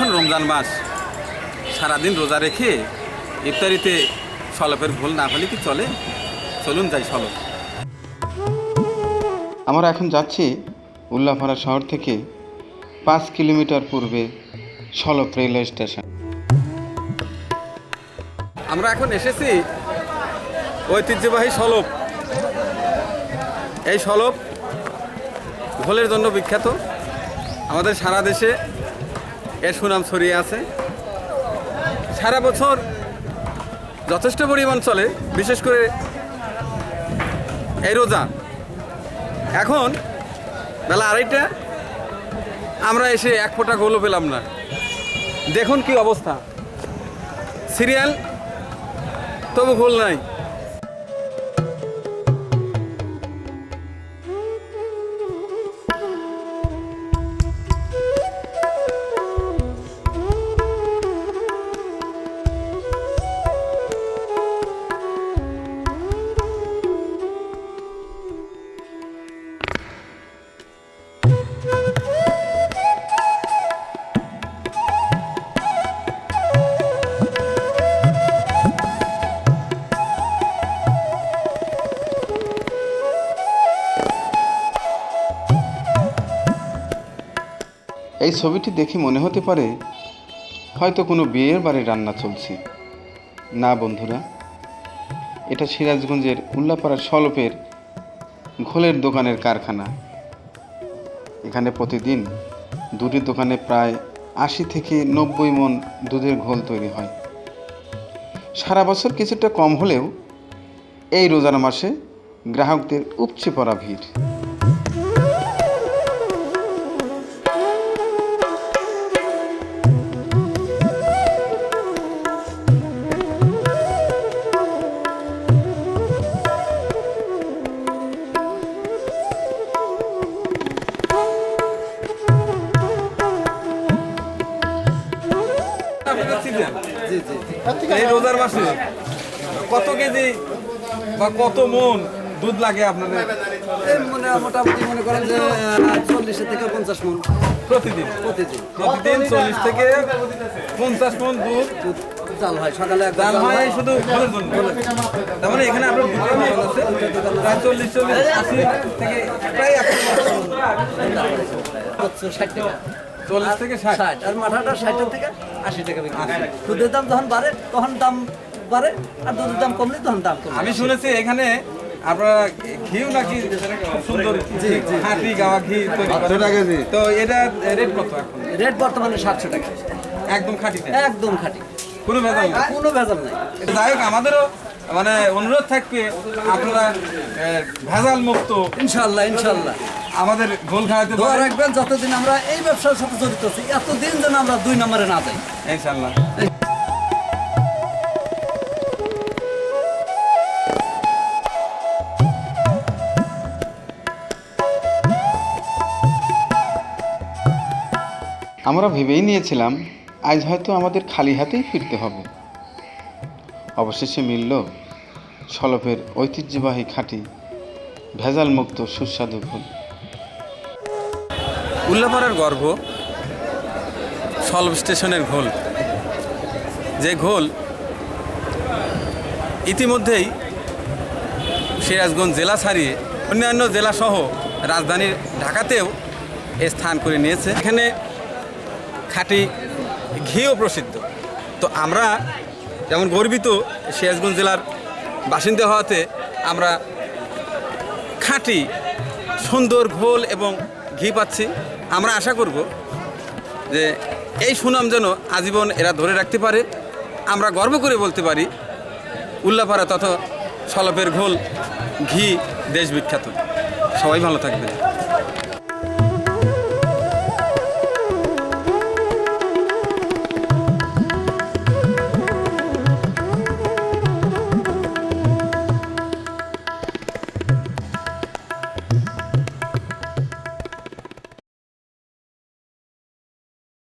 এখন রমজান মাস। সারাদিন রোজা রেখে ইফতারিতে সলপের ঘোল না হলে কি চলে? চলুন যাই সলপ। আমরা এখন যাচ্ছি উল্লাপাড়া শহর থেকে পাঁচ কিলোমিটার পূর্বে সলপ রেলওয়ে স্টেশন। আমরা এখন এসেছি ঐতিহ্যবাহী সলপ। এই সলপ ঘোলের জন্য বিখ্যাত। আমাদের সারা দেশে এর সুনাম ছড়িয়ে আছে। সারা বছর যথেষ্ট পরিমাণ চলে, বিশেষ করে এই রোজা। এখন বেলা আড়াইটা, আমরা এসে এক ফোঁটা গোলও পেলাম না। দেখুন কি অবস্থা। সিরিয়াল তবু গোল নাই। এই ছবিটি দেখে মনে হতে পারে হয়তো কোনো বিয়ের বাড়ির রান্না চলছে। না, বন্ধুরা, এটা সিরাজগঞ্জের উল্লাপাড়া সলপের ঘোলের দোকানের কারখানা। এখানে প্রতিদিন দুটি দোকানে প্রায় আশি থেকে নব্বই মন দুধের ঘোল তৈরি হয়। সারা বছর কিছুটা কম হলেও এই রোজার মাসে গ্রাহকদের উপচে পড়া ভিড়। এই রোজার মাসে? কত কেজি বা কত মন দুধ লাগে আপনাদের? এই মনে মোটামুটি মনে করেন যে চল্লিশের থেকে পঞ্চাশ মন। প্রতিদিন? প্রতিদিন। প্রতিদিন চল্লিশ থেকে পঞ্চাশ মন দুধ? চাল হয় সকালে হয় শুধু ঘরের জন্য? তার মানে এখানে আপনার দুটো আছে? প্রায় চল্লিশ চল্লিশ আশি থেকে প্রায় একশো ষাট টাকা। চল্লিশ থেকে ষাট। আর মাথাটা ষাটের থেকে আশি টাকা বিক্রি দুধের দাম যখন বাড়ে তখন দাম বাড়ে আর দুধের দাম কমলে তখন দাম কমে। আমি শুনেছি এখানে আপনারা ঘিও নাকি খুব সুন্দর হাঁটি গাওয়া ঘি তো এটা রেট কত এখন? রেট বর্তমানে সাতশো টাকা। একদম খাঁটিতে একদম খাঁটি। কোনো ভেজাল নেই? কোনো ভেজাল নাই। যাই হোক আমাদেরও মানে অনুরোধ থাকবে আপনারা ভেজাল মুক্ত ইনশাল্লাহ ইনশাল্লাহ। আমাদের গোল খাওয়াতে দোয়া রাখবেন যতদিন আমরা এই ব্যবসার সাথে জড়িত আছি এতদিন যেন আমরা দুই নম্বরে না যাই। ইনশাল্লাহ। আমরা ভেবেই নিয়েছিলাম আজ হয়তো আমাদের খালি হাতেই ফিরতে হবে। অবশেষে মিলল সলপের ঐতিহ্যবাহী খাঁটি ভেজাল মুক্ত সুস্বাদু ঘোল উল্লাপাড়ার গর্ভ সলভ স্টেশনের ঘোল। যে ঘোল ইতিমধ্যেই সিরাজগঞ্জ জেলা ছাড়িয়ে অন্যান্য জেলাসহ রাজধানীর ঢাকাতেও এ স্থান করে নিয়েছে। এখানে খাঁটি ঘিও প্রসিদ্ধ। তো আমরা যেমন গর্বিত সিরাজগঞ্জ জেলার বাসিন্দা হওয়াতে আমরা খাঁটি, সুন্দর ঘোল এবং ঘি পাচ্ছি। আমরা আশা করব যে এই সুনাম যেন আজীবন এরা ধরে রাখতে পারে। আমরা গর্ব করে বলতে পারি, উল্লাপাড়া তথা সলপের ঘোল, ঘি দেশ বিখ্যাত সবাই ভালো থাকবে